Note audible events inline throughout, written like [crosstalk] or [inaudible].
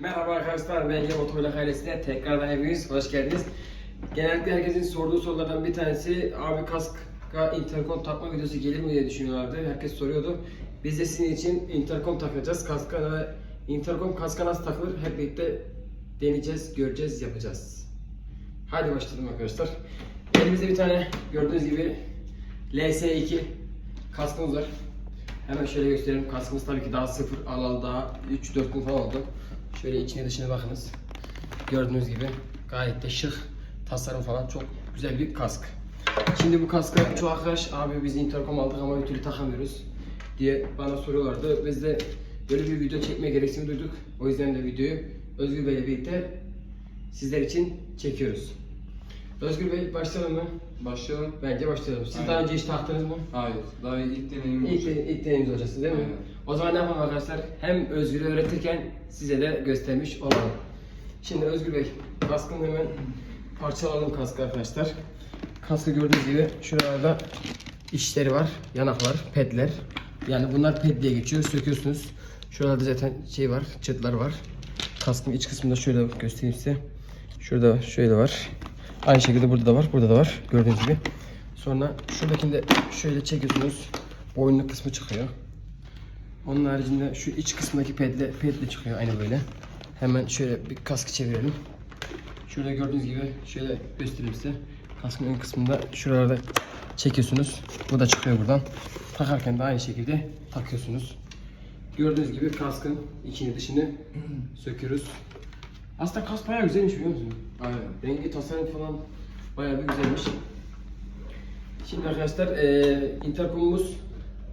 Merhaba arkadaşlar, Yem Otomobil ailesine tekrardan hepiniz hoş geldiniz. Genellikle herkesin sorduğu sorulardan bir tanesi, abi kaska interkom takma videosu gelir mi diye düşünüyorlardı. Herkes soruyordu. Biz de sizin için interkom takacağız. Kaska interkom kaska nasıl takılır hep birlikte deneyeceğiz, göreceğiz, yapacağız. Hadi başlayalım arkadaşlar. Elimizde bir tane gördüğünüz gibi LS2 kaskımız var. Hemen şöyle göstereyim. Kaskımız tabii ki daha sıfır alalı daha 3-4 gün falan oldu. Şöyle içine dışına bakınız. Gördüğünüz gibi gayet de şık. Tasarım falan çok güzel bir kask. Şimdi bu kaska çoğu arkadaş abi biz interkom aldık ama bir türlü takamıyoruz diye bana soruyorlardı. Biz de böyle bir video çekmeye gereksinimi duyduk. O yüzden de videoyu Özgür Bey ile birlikte sizler için çekiyoruz. Özgür Bey başlayalım mı? Başlayalım. Bence başlayalım. Siz Aynen. daha önce hiç taktınız mı? Hayır. Daha ilk deneyim İlk, olacak. ilk deneyimiz olacaksınız değil mi? Aynen. O zaman ne yapalım arkadaşlar? Hem Özgür'ü öğretirken size de göstermiş olalım. Şimdi Özgür Bey, kaskını hemen parçalayalım kaskı arkadaşlar. Kaskı gördüğünüz gibi şuralarda işleri var, yanaklar, pedler. Yani bunlar ped diye geçiyor. Söküyorsunuz. Şuralarda zaten şey var, çıtlar var. Kaskın iç kısmında şöyle göstereyim size. Şurada şöyle var. Aynı şekilde burada da var, burada da var. Gördüğünüz gibi. Sonra şuradakini de şöyle çekiyorsunuz. Boynluk kısmı çıkıyor. Onun haricinde şu iç kısmındaki pedle, pedle çıkıyor aynı böyle. Hemen şöyle bir kaskı çevirelim. Şurada gördüğünüz gibi şöyle göstereyim size. Kaskın ön kısmında şuralarda çekiyorsunuz. Bu da çıkıyor buradan. Takarken de aynı şekilde takıyorsunuz. Gördüğünüz gibi kaskın içini dışını [clears throat] söküyoruz. Aslında kask bayağı güzelmiş biliyor musun? Aynen. Rengi tasarım falan bayağı bir güzelmiş. Şimdi arkadaşlar eee interkomumuz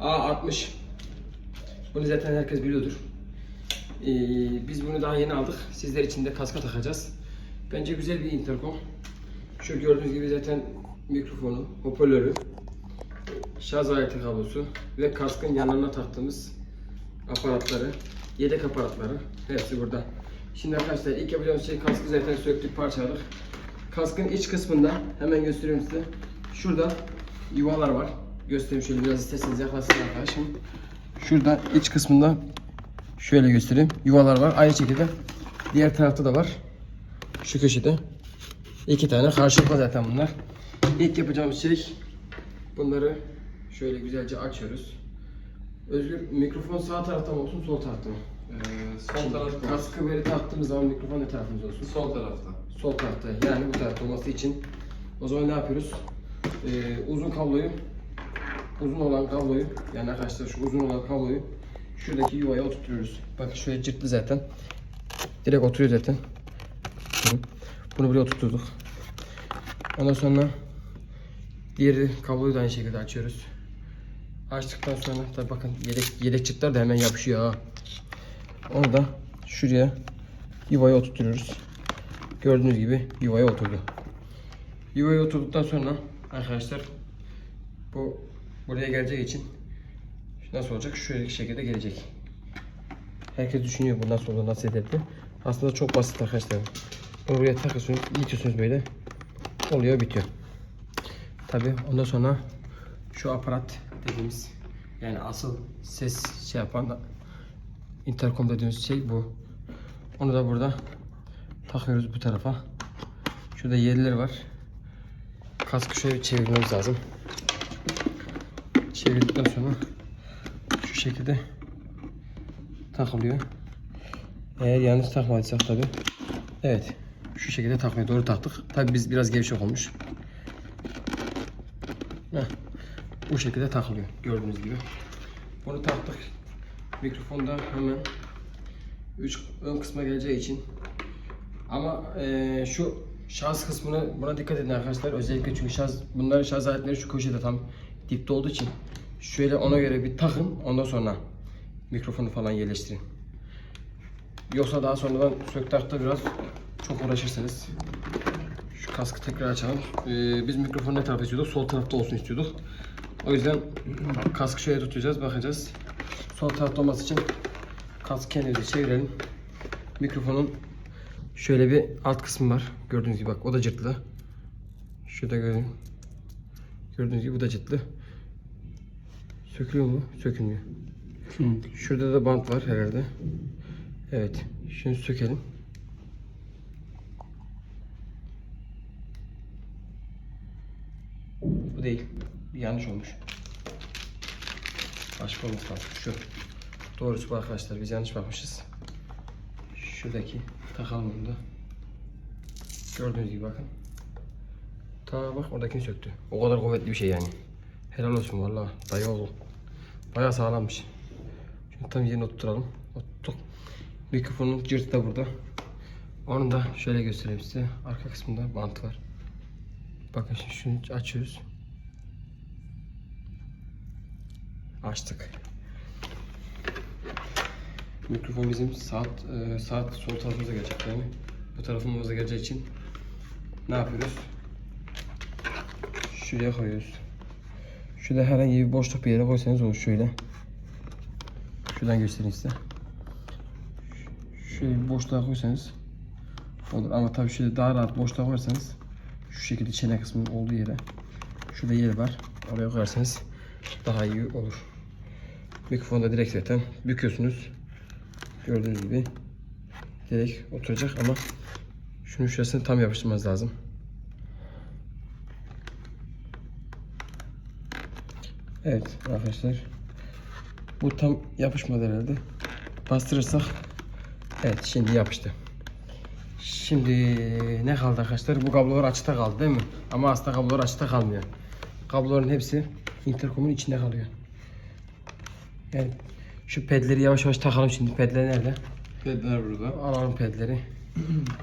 A60. Bunu zaten herkes biliyordur. Eee, biz bunu daha yeni aldık. Sizler için de kaska takacağız. Bence güzel bir interkom. Şu gördüğünüz gibi zaten mikrofonu, hoparlörü, şarj aleti kablosu ve kaskın yanlarına taktığımız aparatları, yedek aparatları hepsi burada. Şimdi arkadaşlar ilk yapacağımız şey kaskı zaten söktük parçaladık. Kaskın iç kısmında hemen gösteriyorum size. Şurada yuvalar var. Göstereyim şöyle biraz isterseniz yaklaşsın arkadaşım. Şurada iç kısmında şöyle göstereyim. Yuvalar var. Aynı şekilde diğer tarafta da var. Şu köşede. iki tane karşılıklı zaten bunlar. İlk yapacağımız şey bunları şöyle güzelce açıyoruz. Özgür mikrofon sağ tarafta mı olsun sol tarafta mı? Ee, sol tarafta. Kaskı böyle taktığımız zaman mikrofon ne tarafımız olsun? Sol tarafta. Sol tarafta yani bu tarafta olması için o zaman ne yapıyoruz? Ee, uzun kabloyu uzun olan kabloyu yani arkadaşlar şu uzun olan kabloyu şuradaki yuvaya oturtuyoruz. Bak şöyle cırtlı zaten. Direkt oturuyor zaten. Bunu buraya oturturduk. Ondan sonra diğeri kabloyu da aynı şekilde açıyoruz. Açtıktan sonra tabi bakın yedek yedek çıtlar da hemen yapışıyor ha. Onu da şuraya yuvaya oturtuyoruz. Gördüğünüz gibi yuvaya oturdu. Yuvaya oturduktan sonra arkadaşlar bu buraya geleceği için nasıl olacak? Şöyle şekilde gelecek. Herkes düşünüyor bu nasıl olur, nasıl eder diye. Aslında çok basit arkadaşlar. Buraya takıyorsunuz, itiyorsunuz böyle. Oluyor, bitiyor. Tabi ondan sonra şu aparat dediğimiz yani asıl ses şey yapan interkom dediğimiz şey bu. Onu da burada takıyoruz bu tarafa. Şurada yerleri var. Kaskı şöyle çevirmemiz lazım. Çevirdikten sonra şu şekilde takılıyor. Eğer yanlış takmadıysak tabi. Evet. Şu şekilde takmaya doğru taktık. Tabi biz biraz gevşek olmuş. Heh. Bu şekilde takılıyor. Gördüğünüz gibi. Bunu taktık. Mikrofonda hemen üç ön kısma geleceği için ama eee, şu şarj kısmını buna dikkat edin arkadaşlar. Özellikle çünkü şarj bunların şarj aletleri şu köşede tam dipte olduğu için şöyle ona göre bir takın. Ondan sonra mikrofonu falan yerleştirin. Yoksa daha sonradan sök takta biraz çok uğraşırsınız. Şu kaskı tekrar açalım. Eee, biz mikrofonu ne tarafta istiyorduk? Sol tarafta olsun istiyorduk. O yüzden kaskı şöyle tutacağız, bakacağız. Sol tarafta olması için kaskı kendimize çevirelim. Mikrofonun şöyle bir alt kısmı var. Gördüğünüz gibi bak o da cırtlı. Şurada görün. Gördüğünüz gibi bu da cırtlı. Sökülüyor mu? Sökülmüyor. Şurada da bant var herhalde. Evet. Şunu sökelim. Bu değil. Yanlış olmuş. Başka olması lazım. Şu. Doğrusu bu arkadaşlar. Biz yanlış bakmışız. Şuradaki takalım bunu da. Gördüğünüz gibi bakın. Ta bak oradakini söktü. O kadar kuvvetli bir şey yani. Helal olsun vallahi. Dayı oğlu. Bayağı sağlammış. Şimdi tam yerine oturtalım. Oturttuk. Mikrofonun cırtı da burada. Onu da şöyle göstereyim size. Arka kısmında bant var. Bakın şimdi şunu açıyoruz. Açtık. Mikrofon bizim saat e, saat sol tarafımıza gelecek yani. Bu tarafımıza geleceği için ne yapıyoruz? Şuraya koyuyoruz. Şurada herhangi bir boşluk bir yere koysanız olur şöyle. Şuradan göstereyim size. Şöyle bir boşluğa koysanız olur ama tabii şöyle daha rahat boşluğa koyarsanız şu şekilde çene kısmının olduğu yere şurada yer var. Oraya koyarsanız daha iyi olur. Mikrofonu da direkt zaten büküyorsunuz. Gördüğünüz gibi direkt oturacak ama şunun şurasını tam yapıştırmanız lazım. Evet arkadaşlar. Bu tam yapışmadı herhalde. Bastırırsak Evet şimdi yapıştı. Şimdi ne kaldı arkadaşlar? Bu kablolar açıkta kaldı değil mi? Ama aslında kablolar açıkta kalmıyor. Kabloların hepsi interkomun içinde kalıyor. Yani şu pedleri yavaş yavaş takalım şimdi. Pedler nerede? Pedler burada. Alalım pedleri.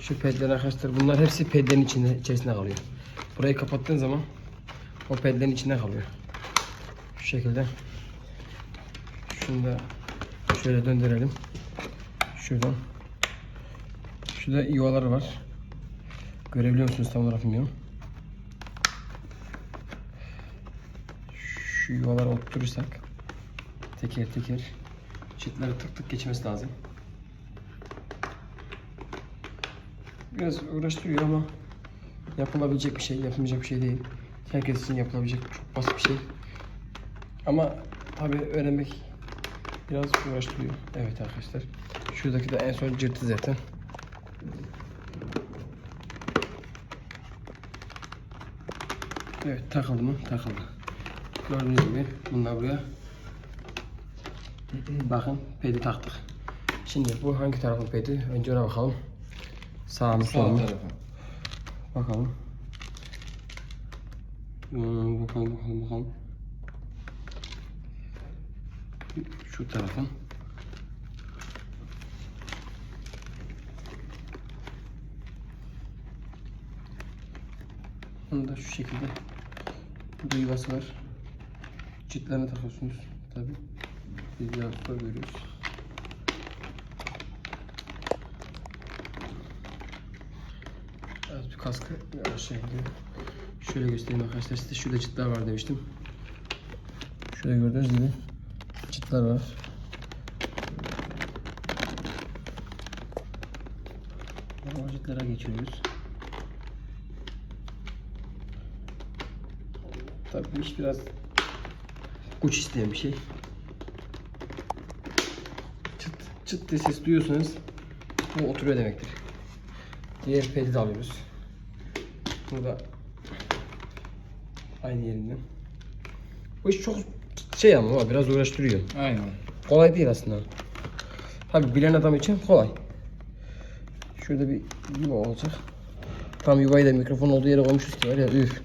Şu pedler arkadaşlar bunlar hepsi pedlerin içinde içerisinde kalıyor. Burayı kapattığın zaman o pedlerin içinde kalıyor. Şu şekilde. Şunu da şöyle döndürelim. Şuradan. Şurada yuvaları var. Görebiliyor musunuz tam olarak bilmiyorum. Şu yuvaları oturtursak teker teker çitleri tık tık geçmesi lazım. Biraz uğraştırıyor ama yapılabilecek bir şey, yapılmayacak bir şey değil. Herkes için yapılabilecek çok basit bir şey. Ama tabi öğrenmek biraz uğraştırıyor. Evet arkadaşlar. Şuradaki de en son cırtı zaten. Evet takıldı mı? Takıldı. Gördüğünüz gibi bunlar buraya. Bakın pedi taktık. Şimdi bu hangi tarafın pedi? Önce ona bakalım. Sağ mı sol mu? Bakalım. Hmm, bakalım bakalım bakalım. Şu tarafın. Bunu da şu şekilde burada var. Çitlerine takıyorsunuz tabi. Biz yazıklar görüyoruz. Evet kaskı aşağı gidiyor. Şöyle göstereyim arkadaşlar size şurada çıtlar var demiştim. Şöyle gördüğünüz gibi çıtlar var. O çıtlara geçiyoruz. Tabii bu iş biraz güç isteyen bir şey. Çıt çıt diye ses duyuyorsanız bu oturuyor demektir. Diğer pedi de alıyoruz. Burada aynı yerinden. Bu iş çok şey ama biraz uğraştırıyor. Aynen. Kolay değil aslında. Tabi bilen adam için kolay. Şurada bir yuva olacak. Tam yuvayı da mikrofon olduğu yere koymuşuz ki var ya üf.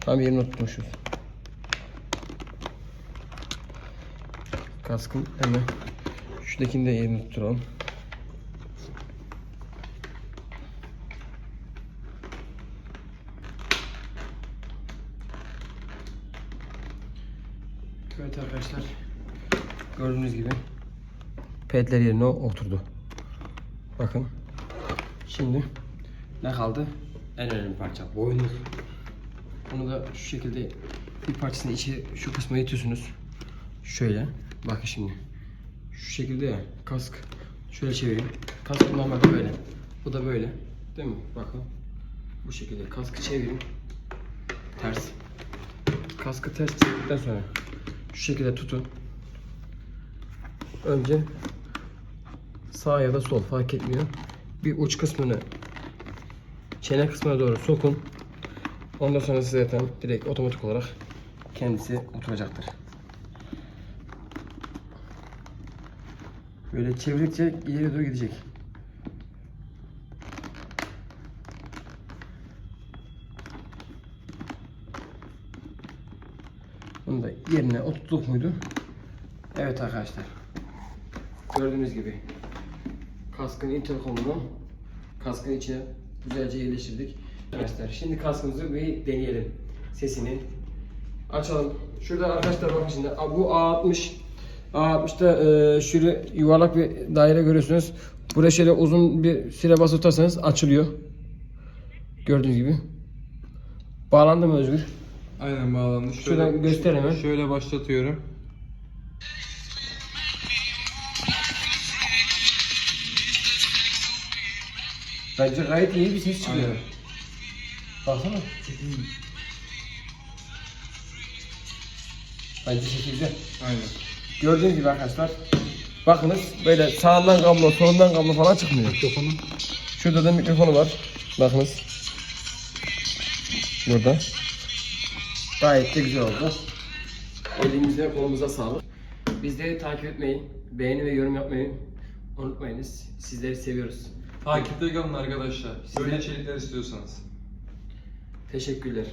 Tam yerine tutmuşuz. Kaskın hemen şuradakini de yerine tutturalım. Evet arkadaşlar. Gördüğünüz gibi pedler yerine oturdu. Bakın. Şimdi ne kaldı? En önemli parça boynuz. Bunu da şu şekilde bir parçasını içi şu kısma itiyorsunuz. Şöyle. Bakın şimdi. Şu şekilde ya kask. Şöyle çevireyim. Kask normalde böyle. Bu da böyle. Değil mi? Bakın. Bu şekilde kaskı çevirin. Ters. Kaskı ters çevirdikten sonra şu şekilde tutun. Önce sağ ya da sol fark etmiyor. Bir uç kısmını çene kısmına doğru sokun. Ondan sonra size zaten direkt otomatik olarak kendisi oturacaktır. Böyle çevirdikçe ileri doğru gidecek. Bunu da yerine oturttuk muydu? Evet arkadaşlar. Gördüğünüz gibi kaskın interkomunu kaskın içine güzelce yerleştirdik. Arkadaşlar şimdi kaskımızı bir deneyelim. Sesini açalım. Şurada arkadaşlar bakın şimdi bu A60 A60'da e, şöyle yuvarlak bir daire görüyorsunuz. Buraya şöyle uzun bir süre tutarsanız açılıyor. Gördüğünüz gibi. Bağlandı mı Özgür? Aynen bağlandı. Şöyle, Şuradan göster hemen. Şöyle başlatıyorum. Bence gayet iyi bir ses çıkıyor. Aynen. Baksana. Bence sesi güzel. Aynen. Gördüğünüz gibi arkadaşlar. Bakınız böyle sağından kablo, solundan kablo falan çıkmıyor. Mikrofonu. Şurada da mikrofonu var. Bakınız. Burada. Gayet de güzel oldu. Elimize kolumuza sağlık. Bizleri takip etmeyi, beğeni ve yorum yapmayı unutmayınız. Sizleri seviyoruz. Takipte kalın arkadaşlar. Böyle içerikler istiyorsanız. Teşekkürler.